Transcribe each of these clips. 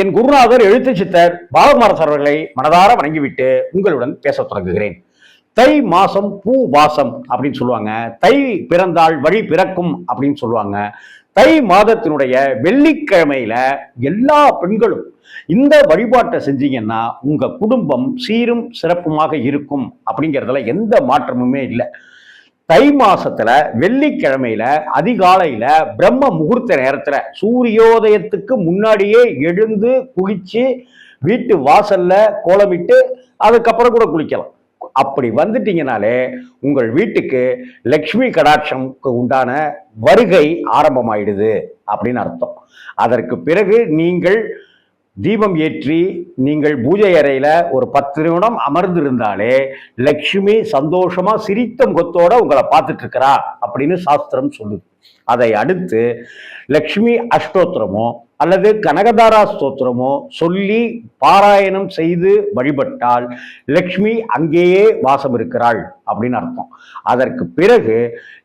என் குருநாதர் எழுத்து சித்தர் பாலகுமாரஸ் அவர்களை மனதார வணங்கிவிட்டு உங்களுடன் பேசத் தொடங்குகிறேன். தை மாசம் பூ வாசம் அப்படின்னு சொல்லுவாங்க. தை பிறந்தால் வழி பிறக்கும் அப்படின்னு சொல்லுவாங்க. தை மாதத்தினுடைய வெள்ளிக்கிழமையில எல்லா பெண்களும் இந்த வழிபாட்டை செஞ்சீங்கன்னா உங்க குடும்பம் சீரும் சிறப்புமாக இருக்கும் அப்படிங்கிறதுல எந்த மாற்றமுமே இல்லை. தை மாசத்துல வெள்ளிக்கிழமையில அதிகாலையில பிரம்ம முகூர்த்த நேரத்துல சூரியோதயத்துக்கு முன்னாடியே எழுந்து குளிச்சு வீட்டு வாசல்ல கோலமிட்டு அதுக்கப்புறம் கூட குளிக்கலாம். அப்படி வந்துட்டீங்கனாலே உங்கள் வீட்டுக்கு லக்ஷ்மி கடாட்சம்க்கு உண்டான வருகை ஆரம்பமாயிடுது அப்படின்னு அர்த்தம். அதற்கு பிறகு நீங்கள் தீபம் ஏற்றி நீங்கள் பூஜை அறையில் ஒரு பத்து நிமிடம் அமர்ந்திருந்தாலே லக்ஷ்மி சந்தோஷமாக சிரித்த முகத்தோட உங்களை பார்த்துட்டு இருக்கிறா அப்படின்னு சாஸ்திரம் சொல்லுது. அதை அடுத்து லக்ஷ்மி அஷ்டோத்திரமோ அல்லது கனகதாரா ஸ்தோத்திரமோ சொல்லி பாராயணம் செய்து வழிபட்டால் லக்ஷ்மி அங்கேயே வாசம் இருக்கிறாள் அப்படின்னு அர்த்தம். அதற்கு பிறகு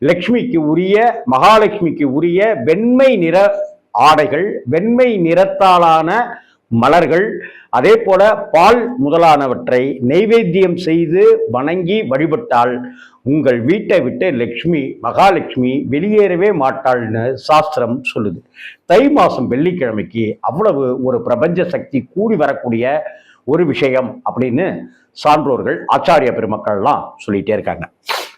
லக்ஷ்மிக்கு உரிய மகாலட்சுமிக்கு உரிய வெண்மை நிற ஆடைகள் வெண்மை நிறத்தாலான மலர்கள் அதே போல பால் முதலானவற்றை நெய்வேத்தியம் செய்து வணங்கி வழிபட்டால் உங்கள் வீட்டை விட்டு லக்ஷ்மி மகாலட்சுமி வெளியேறவே மாட்டாள்னு சாஸ்திரம் சொல்லுது. தை மாசம் வெள்ளிக்கிழமைக்கு அவ்வளவு ஒரு பிரபஞ்ச சக்தி கூடி வரக்கூடிய ஒரு விஷயம் அப்படின்னு சான்றோர்கள் ஆச்சாரிய பெருமக்கள்லாம் சொல்லிட்டே இருக்காங்க.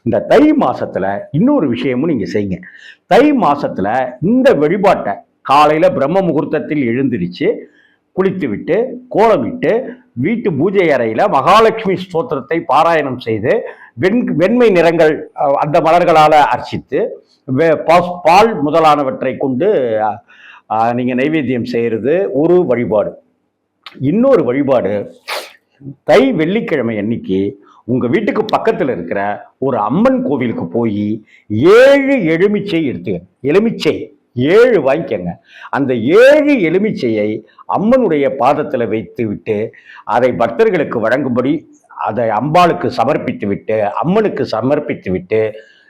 இந்த தை மாசத்துல இன்னொரு விஷயமும் நீங்க செய்யுங்க. தை மாசத்துல இந்த வழிபாட்டை காலையில பிரம்ம முகூர்த்தத்தில் எழுந்திருச்சு குளித்துவிட்டு கோலமிட்டு வீட்டு பூஜை அறையில் மகாலட்சுமி ஸ்தோத்திரத்தை பாராயணம் செய்து வெண் வெண்மை நிறங்கள் அந்த மலர்களால் அர்ச்சித்து பாஸ்- பால் முதலானவற்றை கொண்டு நீங்கள் நைவேத்தியம் செய்கிறது ஒரு வழிபாடு. இன்னொரு வழிபாடு தை வெள்ளிக்கிழமை அன்னைக்கு உங்கள் வீட்டுக்கு பக்கத்தில் இருக்கிற ஒரு அம்மன் கோவிலுக்கு போய் ஏழு எலுமிச்சை எடுத்துக்க எலுமிச்சை ஏழு வாங்கிக்கங்க. அந்த ஏழு எலுமிச்சையை அம்மனுடைய பாதத்தில் வைத்து விட்டு அதை பக்தர்களுக்கு வழங்கும்படி அதை அம்பாளுக்கு சமர்ப்பித்து விட்டு அம்மனுக்கு சமர்ப்பித்து விட்டு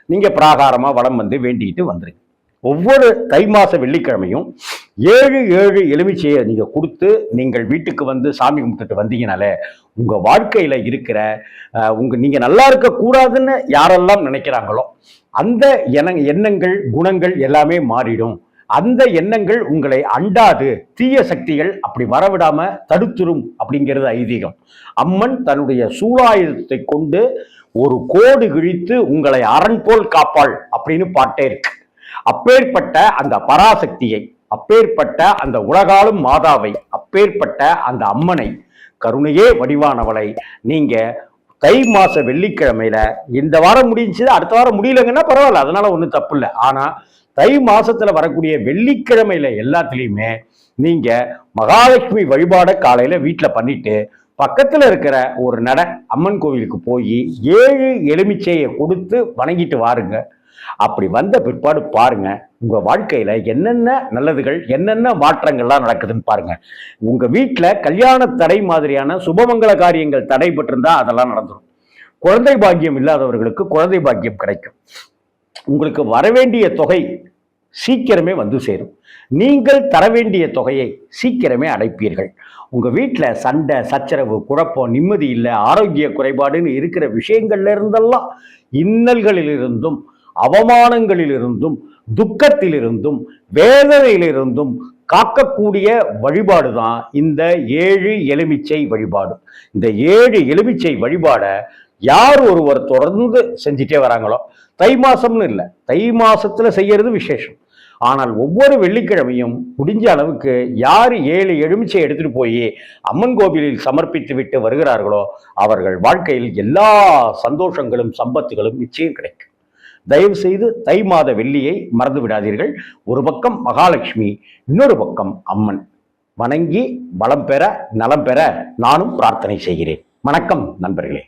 நீங்கள் பிராகாரமாக வளம் வந்து வேண்டிட்டு வந்துருங்க. ஒவ்வொரு தை மாத வெள்ளிக்கிழமையும் ஏழு ஏழு எலுமிச்சையை நீங்கள் கொடுத்து நீங்கள் வீட்டுக்கு வந்து சாமி கும்பிட்டுட்டு வந்தீங்கனாலே உங்கள் வாழ்க்கையில் இருக்கிற உங்கள் நீங்கள் நல்லா இருக்கக்கூடாதுன்னு யாரெல்லாம் நினைக்கிறாங்களோ அந்த எண்ண எண்ணங்கள் குணங்கள் எல்லாமே மாறிடும். அந்த எண்ணங்கள் உங்களை அண்டாது. தீய சக்திகள் அப்படி வரவிடாம தடுத்துரும் அப்படிங்கிறது ஐதீகம். அம்மன் தன்னுடைய சூலாயுதத்தை கொண்டு ஒரு கோடு கிழித்து உங்களை அரண் போல் காப்பாள் அப்படின்னு பாட்டே இருக்கு. அப்பேற்பட்ட அந்த பராசக்தியை அப்பேற்பட்ட அந்த உலகாலும் மாதாவை அப்பேற்பட்ட அந்த அம்மனை கருணையே வடிவானவளை நீங்க தை மாச வெள்ளிக்கிழமையில இந்த வாரம் முடிஞ்சு அடுத்த வாரம் முடியலங்கன்னா பரவாயில்ல அதனால ஒன்றும் தப்பு இல்லை ஆனா தை மாசத்துல வரக்கூடிய வெள்ளிக்கிழமையில எல்லாத்துலேயுமே நீங்க மகாலட்சுமி வழிபாட காலையில வீட்டில் பண்ணிட்டு பக்கத்தில் இருக்கிற ஒரு நட அம்மன் கோவிலுக்கு போய் ஏழு எலுமிச்சையை கொடுத்து வணங்கிட்டு வாருங்க. அப்படி வந்த பிற்பாடு பாருங்கள் உங்கள் வாழ்க்கையில் என்னென்ன நல்லதுகள் என்னென்ன மாற்றங்கள்லாம் நடக்குதுன்னு பாருங்க. உங்கள் வீட்டில் கல்யாண தடை மாதிரியான சுபமங்கல காரியங்கள் தடைபட்டிருந்தா அதெல்லாம் நடந்துடும் குழந்தை பாக்கியம் இல்லாதவர்களுக்கு குழந்தை பாக்கியம் கிடைக்கும். உங்களுக்கு வரவேண்டிய தொகை சீக்கிரமே வந்து சேரும். நீங்கள் தர வேண்டிய தொகையை சீக்கிரமே அடைப்பீர்கள். உங்கள் வீட்டில் சண்டை சச்சரவு குழப்பம் நிம்மதி இல்லை ஆரோக்கிய குறைபாடுன்னு இருக்கிற விஷயங்கள்ல இருந்தெல்லாம் இன்னல்களிலிருந்தும் அவமானங்களிலிருந்தும் துக்கத்திலிருந்தும் வேதனையிலிருந்தும் காக்கக்கூடிய வழிபாடு தான் இந்த ஏழு எலுமிச்சை வழிபாடு. இந்த ஏழு எலுமிச்சை வழிபாடை யார் ஒருவர் தொடர்ந்து செஞ்சுட்டே வராங்களோ தை மாசம்னு இல்லை தை மாசத்துல செய்யறது விசேஷம். ஆனால் ஒவ்வொரு வெள்ளிக்கிழமையும் முடிஞ்ச அளவுக்கு யார் ஏழு எலுமிச்சை எடுத்துட்டு போய் அம்மன் கோவிலில் சமர்ப்பித்து விட்டு வருகிறார்களோ அவர்கள் வாழ்க்கையில் எல்லா சந்தோஷங்களும் சம்பத்துகளும் நிச்சயம் கிடைக்கும். தயவு செய்து தை மாத வெள்ளியை மறந்து விடாதீர்கள். ஒரு பக்கம் மகாலட்சுமி இன்னொரு பக்கம் அம்மன். வணங்கி வளம் பெற நலம் பெற நானும் பிரார்த்தனை செய்கிறேன். வணக்கம் நண்பர்களே.